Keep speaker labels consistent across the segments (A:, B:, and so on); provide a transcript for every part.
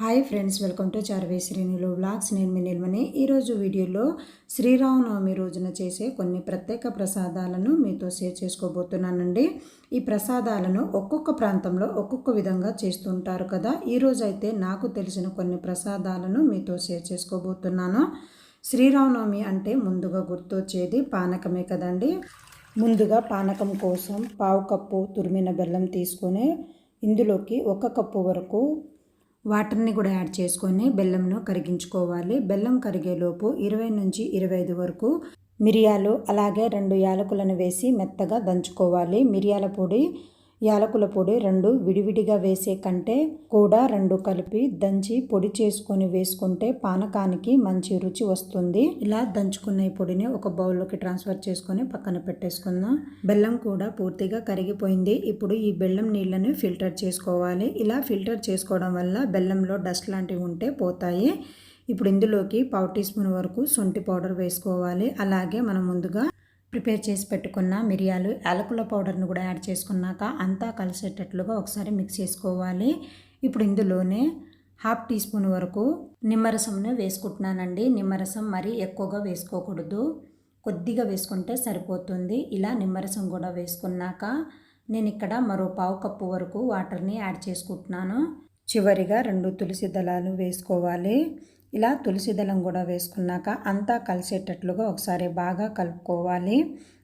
A: Hi friends welcome to చార్వే శ్రేణులు blogs నేను మీ నిల్మని. ఈరోజు వీడియోలో శ్రీరామనవమి రోజున చేసే కొన్ని ప్రత్యేక ప్రసాదాలను మీతో షేర్ చేసుకోబోతున్నానండి. ఈ ప్రసాదాలను ఒక్కొక్క ప్రాంతంలో ఒక్కొక్క విధంగా చేస్తుంటారు కదా. ఈరోజు అయితే నాకు తెలిసిన కొన్ని ప్రసాదాలను మీతో షేర్ చేసుకోబోతున్నాను. శ్రీరామనవమి అంటే ముందుగా గుర్తొచ్చేది పానకమే కదండి. ముందుగా పానకం కోసం పావు కప్పు తురిమిన బెల్లం తీసుకొని ఇందులోకి ఒక కప్పు వరకు వాటర్ని కూడా యాడ్ చేసుకొని బెల్లంను కరిగించుకోవాలి. బెల్లం కరిగేలోపు ఇరవై నుంచి ఇరవై ఐదు వరకు మిరియాలు అలాగే రెండు యాలకులను వేసి మెత్తగా దంచుకోవాలి. మిరియాల పొడి యాలకుల పొడి రెండు విడివిడిగా వేసే కంటే కూడా రెండు కలిపి దంచి పొడి చేసుకొని వేసుకుంటే పానకానికి మంచి రుచి వస్తుంది. ఇలా దంచుకున్న ఈ పొడిని ఒక బౌల్లోకి ట్రాన్స్ఫర్ చేసుకొని పక్కన పెట్టేసుకుందాం. బెల్లం కూడా పూర్తిగా కరిగిపోయింది. ఇప్పుడు ఈ బెల్లం నీళ్ళని ఫిల్టర్ చేసుకోవాలి. ఇలా ఫిల్టర్ చేసుకోవడం వల్ల బెల్లంలో డస్ట్ లాంటివి ఉంటే పోతాయి. ఇప్పుడు ఇందులోకి పావు టీ స్పూన్ వరకు శొంఠి పౌడర్ వేసుకోవాలి. అలాగే మనం ముందుగా ప్రిపేర్ చేసి పెట్టుకున్న మిరియాలు యాలకుల పౌడర్ని కూడా యాడ్ చేసుకున్నాక అంతా కలిసేటట్లుగా ఒకసారి మిక్స్ చేసుకోవాలి. ఇప్పుడు ఇందులోనే హాఫ్ టీ స్పూన్ వరకు నిమ్మరసంను వేసుకుంటున్నానండి. నిమ్మరసం మరీ ఎక్కువగా వేసుకోకూడదు. కొద్దిగా వేసుకుంటే సరిపోతుంది. ఇలా నిమ్మరసం కూడా వేసుకున్నాక నేను ఇక్కడ మరో పావు కప్పు వరకు వాటర్ని యాడ్ చేసుకుంటున్నాను. చివరిగా రెండు తులసి దళాలు వేసుకోవాలి. ఇలా తులసి దళం కూడా వేసుకున్నాక అంతా కలిసేటట్లుగా ఒకసారి బాగా కలుపుకోవాలి.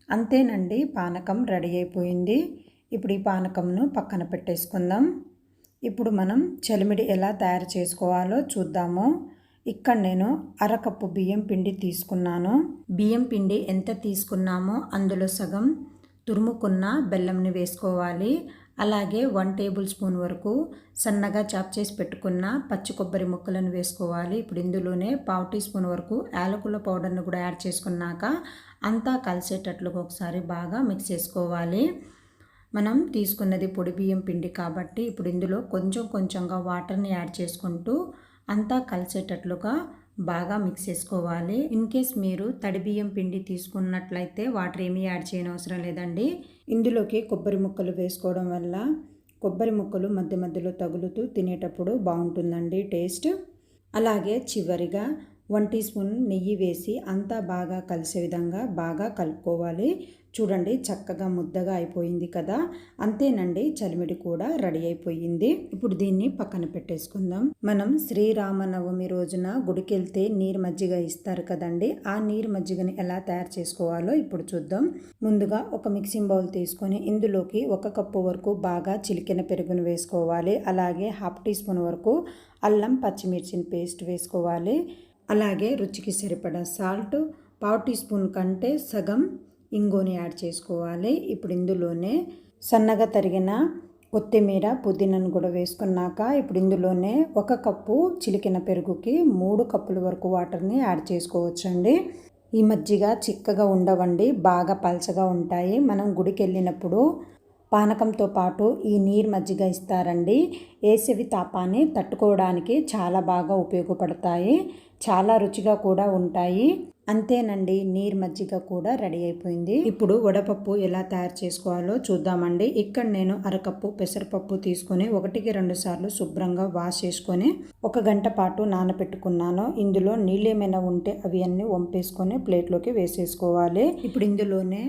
A: అంతేనండి పానకం రెడీ అయిపోయింది. ఇప్పుడు ఈ పానకంను పక్కన పెట్టేసుకుందాం. ఇప్పుడు మనం చలిమిడి ఎలా తయారు చేసుకోవాలో చూద్దాము. ఇక్కడ నేను అరకప్పు బియ్యం పిండి తీసుకున్నాను. బియ్యం పిండి ఎంత తీసుకున్నామో అందులో సగం తురుముకున్న బెల్లంని వేసుకోవాలి. అలాగే వన్ టేబుల్ స్పూన్ వరకు సన్నగా చాప్ చేసి పెట్టుకున్న పచ్చి కొబ్బరి ముక్కలను వేసుకోవాలి. ఇప్పుడు ఇందులోనే పావు టీ స్పూన్ వరకు యాలకుల పౌడర్ను కూడా యాడ్ చేసుకున్నాక అంతా కలిసేటట్లుగా ఒకసారి బాగా మిక్స్ చేసుకోవాలి. మనం తీసుకున్నది పొడి బియ్యం పిండి కాబట్టి ఇప్పుడు ఇందులో కొంచెం కొంచెంగా వాటర్ని యాడ్ చేసుకుంటూ అంతా కలిసేటట్లుగా బాగా మిక్స్ చేసుకోవాలి. ఇన్ కేస్ మీరు తడి బియ్యం పిండి తీసుకున్నట్లయితే వాటర్ ఏమీ యాడ్ చేయని అవసరం లేదండి. ఇందులోకి కొబ్బరి ముక్కలు వేసుకోవడం వల్ల కొబ్బరి ముక్కలు మధ్య మధ్యలో తగులుతూ తినేటప్పుడు బాగుంటుందండి టేస్ట్. అలాగే చివరిగా వన్ టీ స్పూన్ నెయ్యి వేసి అంతా బాగా కలిసే విధంగా బాగా కలుపుకోవాలి. చూడండి చక్కగా ముద్దగా అయిపోయింది కదా? అంతేనండి చలిమిడి కూడా రెడీ అయిపోయింది. ఇప్పుడు దీన్ని పక్కన పెట్టేసుకుందాం. మనం శ్రీరామనవమి రోజున గుడికి వెళ్తే నీరు మజ్జిగ ఇస్తారు కదండి? ఆ నీరు మజ్జిగని ఎలా తయారు చేసుకోవాలో ఇప్పుడు చూద్దాం. ముందుగా ఒక మిక్సింగ్ బౌల్ తీసుకొని ఇందులోకి ఒక కప్పు వరకు బాగా చిలికిన పెరుగును వేసుకోవాలి. అలాగే హాఫ్ టీ స్పూన్ వరకు అల్లం పచ్చిమిర్చిని పేస్ట్ వేసుకోవాలి. అలాగే రుచికి సరిపడా సాల్ట్ పావు టీ స్పూన్ కంటే సగం ఇంగుని యాడ్ చేసుకోవాలి. ఇప్పుడు ఇందులోనే సన్నగా తరిగిన కొత్తిమీర పుదీనాను కూడా వేసుకున్నాక ఇప్పుడు ఇందులోనే ఒక కప్పు చిలికిన పెరుగుకి మూడు కప్పుల వరకు వాటర్ని యాడ్ చేసుకోవచ్చండి. ఈ మజ్జిగ చిక్కగా ఉండవండి బాగా పలచగా ఉంటాయి. మనం గుడికి వెళ్ళినప్పుడు పానకంతో పాటు ఈ నీరు మజ్జిగ ఇస్తారండి. వేసవి తాపాన్ని తట్టుకోవడానికి చాలా బాగా ఉపయోగపడతాయి. చాలా రుచిగా కూడా ఉంటాయి. అంతేనండి నీరు మజ్జిగ కూడా రెడీ అయిపోయింది. ఇప్పుడు వడపప్పు ఎలా తయారు చేసుకోవాలో చూద్దామండి. ఇక్కడ నేను అరకప్పు పెసరపప్పు తీసుకొని ఒకటికి రెండు సార్లు శుభ్రంగా వాష్ చేసుకొని ఒక గంట పాటు నానబెట్టుకున్నాను. ఇందులో నీళ్ళు ఏమైనా ఉంటే అవి అన్నీ వంపేసుకొని ప్లేట్లోకి వేసేసుకోవాలి. ఇప్పుడు ఇందులోనే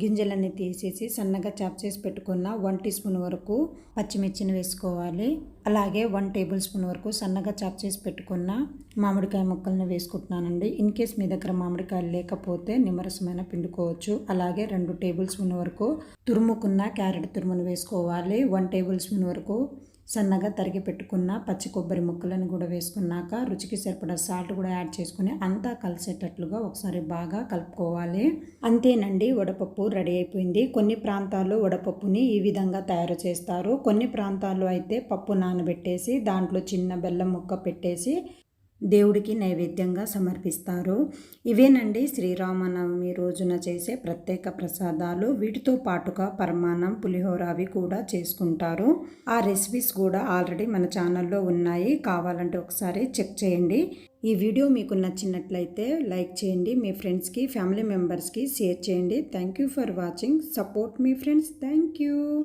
A: గింజలన్నీ తీసేసి సన్నగా చాప్ చేసి పెట్టుకున్న వన్ టీ స్పూన్ వరకు పచ్చిమిర్చిని వేసుకోవాలి. అలాగే వన్ టేబుల్ స్పూన్ వరకు సన్నగా చాప్ చేసి పెట్టుకున్న మామిడికాయ ముక్కలను వేసుకుంటున్నానండి. ఇన్ కేస్ మీ దగ్గర మామిడికాయలు లేకపోతే నిమ్మరసమైన పిండుకోవచ్చు. అలాగే రెండు టేబుల్ స్పూన్ వరకు తురుముకున్న క్యారెట్ తురుమును వేసుకోవాలి. వన్ టేబుల్ స్పూన్ వరకు సన్నగా తరిగి పెట్టుకున్న పచ్చి కొబ్బరి ముక్కలను కూడా వేసుకున్నాక రుచికి సరిపడా సాల్ట్ కూడా యాడ్ చేసుకుని అంతా కలిసేటట్లుగా ఒకసారి బాగా కలుపుకోవాలి. అంతేనండి వడపప్పు రెడీ అయిపోయింది. కొన్ని ప్రాంతాల్లో వడపప్పుని ఈ విధంగా తయారు చేస్తారు. కొన్ని ప్రాంతాల్లో అయితే పప్పు నానబెట్టేసి దాంట్లో చిన్న బెల్లం ముక్క పెట్టేసి దేవుడికి నైవేద్యంగా సమర్పిస్తారు. ఇవేనండి శ్రీరామనవమి రోజున చేసే ప్రత్యేక ప్రసాదాలు. వీటితో పాటుగా పరమాన్నం పులిహోర అవి కూడా చేసుకుంటారు. ఆ రెసిపీస్ కూడా ఆల్రెడీ మన ఛానల్లో ఉన్నాయి. కావాలంటే ఒకసారి చెక్ చేయండి. ఈ వీడియో మీకు నచ్చినట్లయితే లైక్ చేయండి. మీ ఫ్రెండ్స్కి ఫ్యామిలీ మెంబర్స్కి షేర్ చేయండి. Thank you for watching. Support me friends. Thank you.